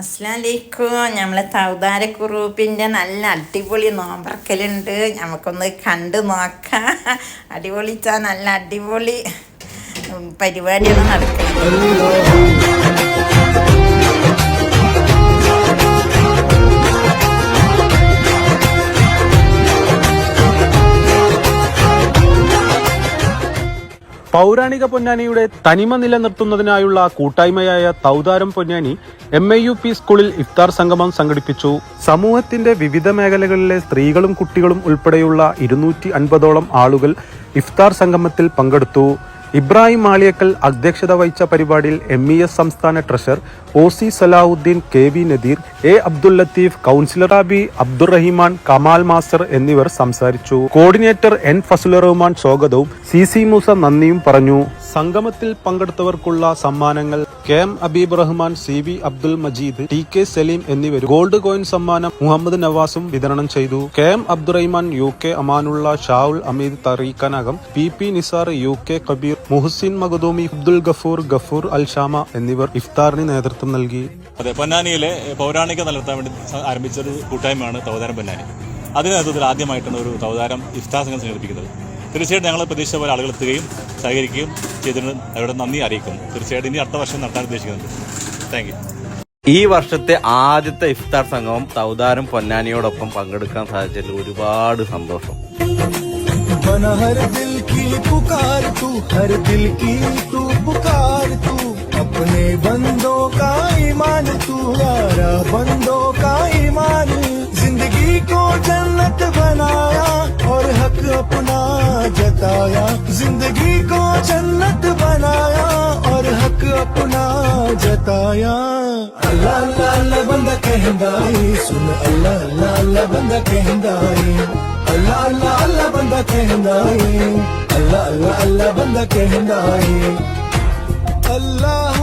അസ്ലാലേക്കും നമ്മളെ തൗതാരക്കുറൂപ്പിന്റെ നല്ല അടിപൊളി നോമ്പറക്കലുണ്ട്. നമുക്കൊന്ന് കണ്ടു നോക്കാം. അടിപൊളിച്ചാൽ നല്ല അടിപൊളി പരിപാടിയൊന്നും നടക്കുന്നത്. പൗരാണിക പൊന്നാനിയുടെ തനിമ നിലനിർത്തുന്നതിനായുള്ള കൂട്ടായ്മയായ തൗതാരം Ponnani M A U P സ്കൂളിൽ ഇഫ്താർ സംഗമം സംഘടിപ്പിച്ചു. സമൂഹത്തിന്റെ വിവിധ മേഖലകളിലെ സ്ത്രീകളും കുട്ടികളും ഉൾപ്പെടെയുള്ള ഇരുന്നൂറ്റി അൻപതോളം ആളുകൾ ഇഫ്താർ സംഗമത്തിൽ പങ്കെടുത്തു. ഇബ്രാഹിം മാളിയക്കൽ അധ്യക്ഷത വഹിച്ച പരിപാടിയിൽ എം ഇ എസ് സംസ്ഥാന treasurer O C Salahuddin K V Nadeer A Abdul Latheef councillor Abi Abdurahiman Kamal master എന്നിവർ സംസാരിച്ചു. കോർഡിനേറ്റർ എൻ ഫസലുറഹ്മാൻ സ്വാഗതവും സി സി മൂസ നന്ദിയും പറഞ്ഞു. സംഗമത്തിൽ പങ്കെടുത്തവർക്കുള്ള സമ്മാനങ്ങൾ K M Abeeb Rahman C V Abdul Majeed T K Saleem എന്നിവർ gold coin സമ്മാനം മുഹമ്മദ് നവാസും വിതരണം ചെയ്തു. K M Abdurahiman U K Amanulla Shavul Ameed തറീഖനകം P P Nisar U K Kabeer Muhsin Makhdoomi Abdul Gafoor Gafoor Al Shama എന്നിവർ ഇഫ്താറിന് നേതൃത്വം നൽകി. അതെ പൊന്നാനിയിലെ പൗരാണിക നിലനിർത്താൻ വേണ്ടി ആരംഭിച്ച ഒരു കൂട്ടായ്മയാണ് തവതാരം പൊന്നാനി. അതിന് നേതൃത്വത്തിൽ ആദ്യമായിട്ടാണ് ഒരു തവതാരം ഇഫ്താർ സംഘം സംഘടിപ്പിക്കുന്നത്. തീർച്ചയായിട്ടും ഞങ്ങൾ പ്രതീക്ഷിച്ച പോലെ ആളുകൾ എത്തുകയും സഹകരിക്കുകയും ചെയ്തതിന് അവരുടെ നന്ദി അറിയിക്കുന്നു തീർച്ചയായിട്ടും ഇനി അടുത്ത വർഷം നടത്താൻ ഉദ്ദേശിക്കുന്നുണ്ട് താങ്ക് യു ഈ വർഷത്തെ ആദ്യത്തെ ഇഫ്താർ സംഗമം തൗതാരം പൊന്നാനിയോടൊപ്പം പങ്കെടുക്കാൻ സാധിച്ചതിൽ ഒരുപാട് സന്തോഷം बना हर दिल की पुकार तू हर दिल की तू पुकार तू अपने बंदों का ईमान तू यारा बंदों का ईमान जिंदगी को जन्नत बनाया और हक अपना जताया जिंदगी को जन्नत बनाया और हक अपना जताया। अल्लाह अल्लाह अल्लाह बंदा कहंदा सुन अल्लाह अल्लाह अल्लाह बंदा कहंदा अल्लाह अल्लाह अल्लाह बंदा कहंदा अल्लाह अल्लाह अल्लाह बंदा कहंदा। अल्लाह